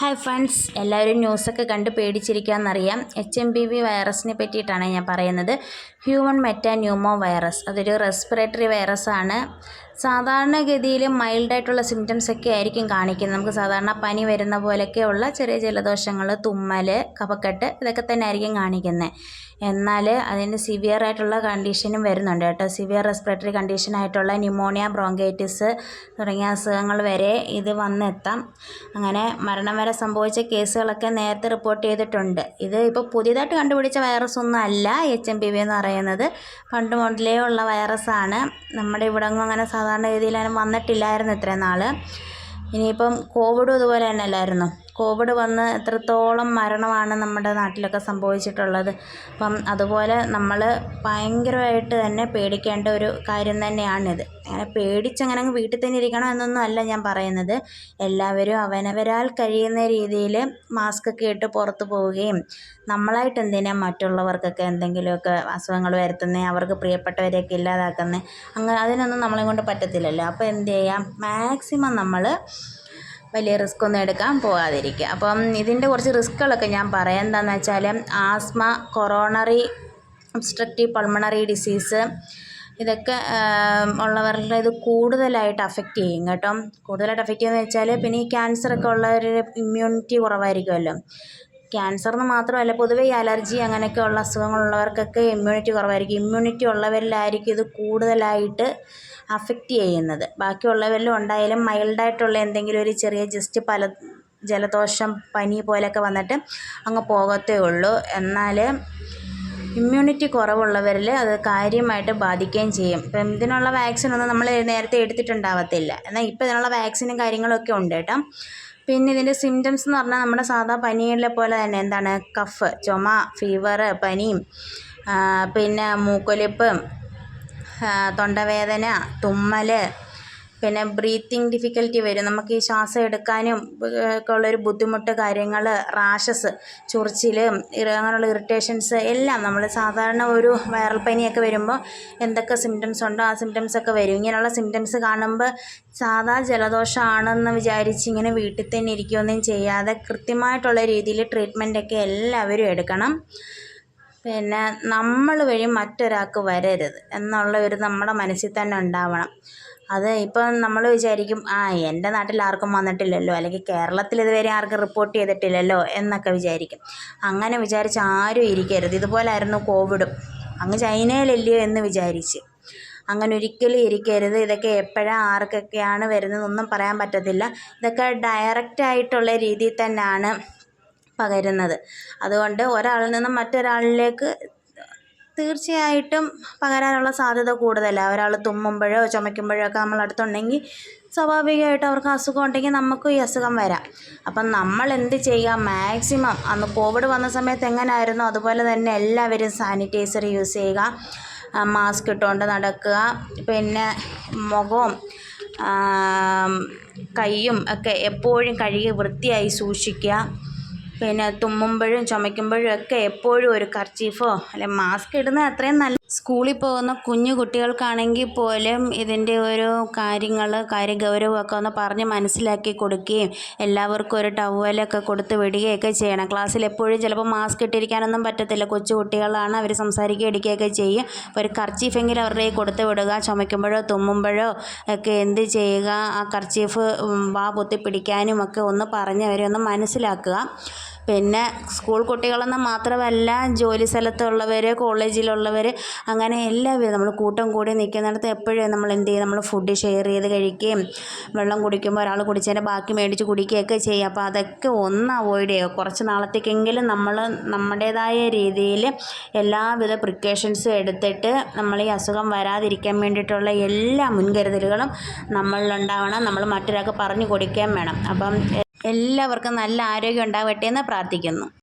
Hi friends എല്ലാവരും ന്യൂസൊക്കെ കണ്ട് പേടിച്ചിരിക്കാമെന്നറിയാം എച്ച് എം ബി വി വൈറസിനെ പറ്റിയിട്ടാണ് ഞാൻ പറയുന്നത്. ഹ്യൂമൻ മെറ്റാ ന്യൂമോ വൈറസ് അതൊരു റെസ്പിറേറ്ററി വൈറസ് ആണ്. സാധാരണഗതിയിൽ മൈൽഡായിട്ടുള്ള സിംറ്റംസ് ഒക്കെ ആയിരിക്കും കാണിക്കുന്നത്. നമുക്ക് സാധാരണ പനി വരുന്ന പോലെയൊക്കെയുള്ള ചെറിയ ജലദോഷങ്ങൾ തുമ്മൽ കഫക്കെട്ട് ഇതൊക്കെ തന്നെ ആയിരിക്കും കാണിക്കുന്നത്. എന്നാൽ അതിന് സിവിയർ ആയിട്ടുള്ള കണ്ടീഷനും വരുന്നുണ്ട് കേട്ടോ. സിവിയർ റെസ്പിറേറ്ററി കണ്ടീഷൻ ആയിട്ടുള്ള ന്യൂമോണിയ ബ്രോങ്കൈറ്റിസ് തുടങ്ങിയ അസുഖങ്ങൾ വരെ ഇത് വന്നെത്താം. അങ്ങനെ മരണം സംഭവിച്ച കേസുകളൊക്കെ നേരത്തെ റിപ്പോർട്ട് ചെയ്തിട്ടുണ്ട്. ഇത് ഇപ്പോൾ പുതിയതായിട്ട് കണ്ടുപിടിച്ച വൈറസ് ഒന്നും അല്ല എച്ച് എം പി വി എന്ന് പറയുന്നത്. പണ്ട് മുതലേ ഉള്ള വൈറസാണ്. നമ്മുടെ ഇവിടെങ്ങും അങ്ങനെ സാധാരണ രീതിയിൽ അങ്ങനെ വന്നിട്ടില്ലായിരുന്നു ഇത്രയും നാൾ ഇനിയിപ്പം കോവിഡും അതുപോലെ തന്നെ അല്ലായിരുന്നു? കോവിഡ് വന്ന് എത്രത്തോളം മരണമാണ് നമ്മുടെ നാട്ടിലൊക്കെ സംഭവിച്ചിട്ടുള്ളത്. അപ്പം അതുപോലെ നമ്മൾ ഭയങ്കരമായിട്ട് തന്നെ പേടിക്കേണ്ട ഒരു കാര്യം തന്നെയാണിത്. അങ്ങനെ പേടിച്ചങ്ങനെ വീട്ടിൽ തന്നെ ഇരിക്കണം എന്നൊന്നും അല്ല ഞാൻ പറയുന്നത്. എല്ലാവരും അവനവരാൽ കഴിയുന്ന രീതിയിൽ മാസ്ക് ഒക്കെ ഇട്ട് പുറത്ത് പോവുകയും നമ്മളായിട്ട് എന്തിനാ മറ്റുള്ളവർക്കൊക്കെ എന്തെങ്കിലുമൊക്കെ അസുഖങ്ങൾ വരുത്തുന്നത് അവർക്ക് പ്രിയപ്പെട്ടവരെയൊക്കെ ഇല്ലാതാക്കുന്നത് അങ്ങനെ അതിനൊന്നും നമ്മളെ കൊണ്ട് പറ്റത്തില്ലല്ലോ. അപ്പോൾ എന്ത് ചെയ്യാം? മാക്സിമം നമ്മൾ വലിയ റിസ്ക് ഒന്നും എടുക്കാൻ പോകാതിരിക്കുക. അപ്പം ഇതിന്റെ കുറച്ച് റിസ്ക്കുകളൊക്കെ ഞാൻ പറയാം. എന്താണെന്ന് വെച്ചാൽ asthma coronary obstructive pulmonary disease ഇതൊക്കെ ഉള്ളവരുടെ ഇത് കൂടുതലായിട്ട് അഫക്റ്റ് ചെയ്യും കേട്ടോ. കൂടുതലായിട്ട് അഫക്റ്റ് ചെയ്യുന്നത് വെച്ചാൽ പിന്നെ ഈ ക്യാൻസറൊക്കെ ഉള്ളവരുടെ ഇമ്മ്യൂണിറ്റി കുറവായിരിക്കുമല്ലോ. ക്യാൻസർ എന്ന് മാത്രമല്ല പൊതുവെ ഈ അലർജി അങ്ങനെയൊക്കെ ഉള്ള അസുഖങ്ങളുള്ളവർക്കൊക്കെ ഇമ്മ്യൂണിറ്റി കുറവായിരിക്കും. ഇമ്മ്യൂണിറ്റി ഉള്ളവരിലായിരിക്കും ഇത് കൂടുതലായിട്ട് അഫക്റ്റ് ചെയ്യുന്നത്. ബാക്കിയുള്ളവരിലും ഉണ്ടായാലും മൈൽഡായിട്ടുള്ള എന്തെങ്കിലും ഒരു ചെറിയ ജസ്റ്റ് പല ജലദോഷം പനി പോലെയൊക്കെ വന്നിട്ട് അങ്ങ് പോകത്തേ ഉള്ളൂ. എന്നാൽ ഇമ്മ്യൂണിറ്റി കുറവുള്ളവരിൽ അത് കാര്യമായിട്ട് ബാധിക്കുകയും ചെയ്യും. ഇപ്പം ഇതിനുള്ള വാക്സിനൊന്നും നമ്മൾ നേരത്തെ എടുത്തിട്ടുണ്ടാവത്തില്ല. എന്നാൽ ഇപ്പോൾ ഇതിനുള്ള വാക്സിനും കാര്യങ്ങളൊക്കെ ഉണ്ട് കേട്ടോ. പിന്നെ ഇതിന്റെ സിംറ്റംസ് എന്ന് പറഞ്ഞാൽ നമ്മുടെ സാധാ പനികളിലെ പോലെ തന്നെ എന്താണ്? കഫ് ചുമ ഫീവർ പനിയും പിന്നെ മൂക്കൊലിപ്പ് തൊണ്ടവേദന തുമ്മൽ പിന്നെ ബ്രീത്തിങ് ഡിഫിക്കൽറ്റി വരും. നമുക്ക് ഈ ശ്വാസം എടുക്കാനും ഒക്കെ ഉള്ളൊരു ബുദ്ധിമുട്ട് കാര്യങ്ങൾ റാഷസ് ചൊറിച്ചിൽ അങ്ങനെയുള്ള ഇറിറ്റേഷൻസ് എല്ലാം നമ്മൾ സാധാരണ ഒരു വൈറൽ പനിയൊക്കെ വരുമ്പോൾ എന്തൊക്കെ സിംറ്റംസ് ഉണ്ടോ ആ സിംറ്റംസ് ഒക്കെ വരും. ഇങ്ങനെയുള്ള സിംറ്റംസ് കാണുമ്പോൾ സാധാ ജലദോഷമാണെന്ന് വിചാരിച്ച് ഇങ്ങനെ വീട്ടിൽ തന്നെ ഇരിക്കുകയൊന്നും ചെയ്യാതെ കൃത്യമായിട്ടുള്ള രീതിയിൽ ട്രീറ്റ്മെന്റൊക്കെ എല്ലാവരും എടുക്കണം. പിന്നെ നമ്മൾ വഴി മറ്റൊരാൾക്ക് വരരുത് എന്നുള്ള ഒരു നമ്മുടെ മനസ്സിൽ തന്നെ ഉണ്ടാവണം. അത് ഇപ്പം നമ്മൾ വിചാരിക്കും ആ എന്റെ നാട്ടിൽ ആർക്കും വന്നിട്ടില്ലല്ലോ അല്ലെങ്കിൽ കേരളത്തിൽ ഇതുവരെ ആർക്കും റിപ്പോർട്ട് ചെയ്തിട്ടില്ലല്ലോ എന്നൊക്കെ വിചാരിക്കും. അങ്ങനെ വിചാരിച്ച് ആരും ഇരിക്കരുത്. ഇതുപോലായിരുന്നു കോവിഡും അങ്ങ് ചൈനയിലല്ലയോ എന്ന് വിചാരിച്ച്. അങ്ങനെ ഒരിക്കലും ഇരിക്കരുത്. ഇതൊക്കെ എപ്പോഴാണ് ആർക്കൊക്കെയാണ് വരുന്നതെന്നൊന്നും പറയാൻ പറ്റത്തില്ല. ഇതൊക്കെ ഡയറക്റ്റ് ആയിട്ടുള്ള രീതിയിൽ തന്നെയാണ് പകരുന്നത്. അതുകൊണ്ട് ഒരാളിൽ നിന്നും മറ്റൊരാളിലേക്ക് തീർച്ചയായിട്ടും പകരാനുള്ള സാധ്യത കൂടുതലാണ് ഒരാൾ തുമ്മുമ്പോഴോ ചുമയ്ക്കുമ്പോഴോ ഒക്കെ നമ്മളടുത്തുണ്ടെങ്കിൽ സ്വാഭാവികമായിട്ടും അവർക്ക് അസുഖം ഉണ്ടെങ്കിൽ നമുക്കും ഈ അസുഖം വരാം. അപ്പം നമ്മൾ എന്ത് ചെയ്യുക? മാക്സിമം അന്ന് കോവിഡ് വന്ന സമയത്ത് എങ്ങനെയായിരുന്നു അതുപോലെ തന്നെ എല്ലാവരും സാനിറ്റൈസർ യൂസ് ചെയ്യുക മാസ്ക് ഇട്ടുകൊണ്ട് നടക്കുക പിന്നെ മുഖവും കൈയും ഒക്കെ എപ്പോഴും കഴുകി വൃത്തിയായി സൂക്ഷിക്കുക പിന്നെ തുമ്മുമ്പോഴും ചുമയ്ക്കുമ്പോഴും ഒക്കെ എപ്പോഴും ഒരു കർച്ചീഫോ അല്ലെ മാസ്ക് ഇടുന്നത് അത്രയും നല്ല സ്കൂളിൽ പോകുന്ന കുഞ്ഞു കുട്ടികൾക്കാണെങ്കിൽ പോലും ഇതിന്റെ ഒരു കാര്യങ്ങൾ കാര്യഗൗരവമൊക്കെ ഒന്ന് പറഞ്ഞ് മനസ്സിലാക്കി കൊടുക്കുകയും എല്ലാവർക്കും ഒരു ടവലൊക്കെ കൊടുത്ത് വിടുകയൊക്കെ ചെയ്യണം. ക്ലാസ്സിൽ എപ്പോഴും ചിലപ്പോൾ മാസ്ക് ഇട്ടിരിക്കാനൊന്നും പറ്റത്തില്ല. കൊച്ചു കുട്ടികളാണ് അവർ സംസാരിക്കുക ഇടിക്കുകയൊക്കെ ചെയ്യും. ഒരു കർച്ചീഫെങ്കിലും അവരുടെ കൊടുത്ത് വിടുക ചുമയ്ക്കുമ്പോഴോ തുമ്മുമ്പോഴോ ഒക്കെ എന്ത് ചെയ്യുക ആ കർച്ചീഫ് വാ പൊത്തി പിടിക്കാനും ഒക്കെ ഒന്ന് പറഞ്ഞ് അവരെ ഒന്ന് മനസ്സിലാക്കുക. പിന്നെ സ്കൂൾ കുട്ടികളെന്ന് മാത്രമല്ല ജോലി സ്ഥലത്തുള്ളവർ കോളേജിലുള്ളവർ അങ്ങനെ എല്ലാവരും നമ്മൾ കൂട്ടം കൂടി നിൽക്കുന്നിടത്ത് എപ്പോഴും നമ്മൾ എന്ത് ചെയ്യും? നമ്മൾ ഫുഡ് ഷെയർ ചെയ്ത് കഴിക്കുകയും വെള്ളം കുടിക്കുമ്പോൾ ഒരാൾ കുടിച്ചതിന്റെ ബാക്കി മേടിച്ച് കുടിക്കുകയൊക്കെ ചെയ്യും. അപ്പോൾ അതൊക്കെ ഒന്ന് അവോയ്ഡ് ചെയ്യുക. കുറച്ച് നാളത്തേക്കെങ്കിലും നമ്മൾ നമ്മുടേതായ രീതിയിൽ എല്ലാവിധ പ്രിക്കോഷൻസും എടുത്തിട്ട് നമ്മൾ ഈ അസുഖം വരാതിരിക്കാൻ വേണ്ടിയിട്ടുള്ള എല്ലാ മുൻകരുതലുകളും നമ്മളിലുണ്ടാവണം. നമ്മൾ മറ്റൊരാൾക്ക് പറഞ്ഞു കൊടുക്കുകയും വേണം. അപ്പം എല്ലാവർക്കും നല്ല ആരോഗ്യം ഉണ്ടാവട്ടെ എന്ന് പ്രാർത്ഥിക്കുന്നു.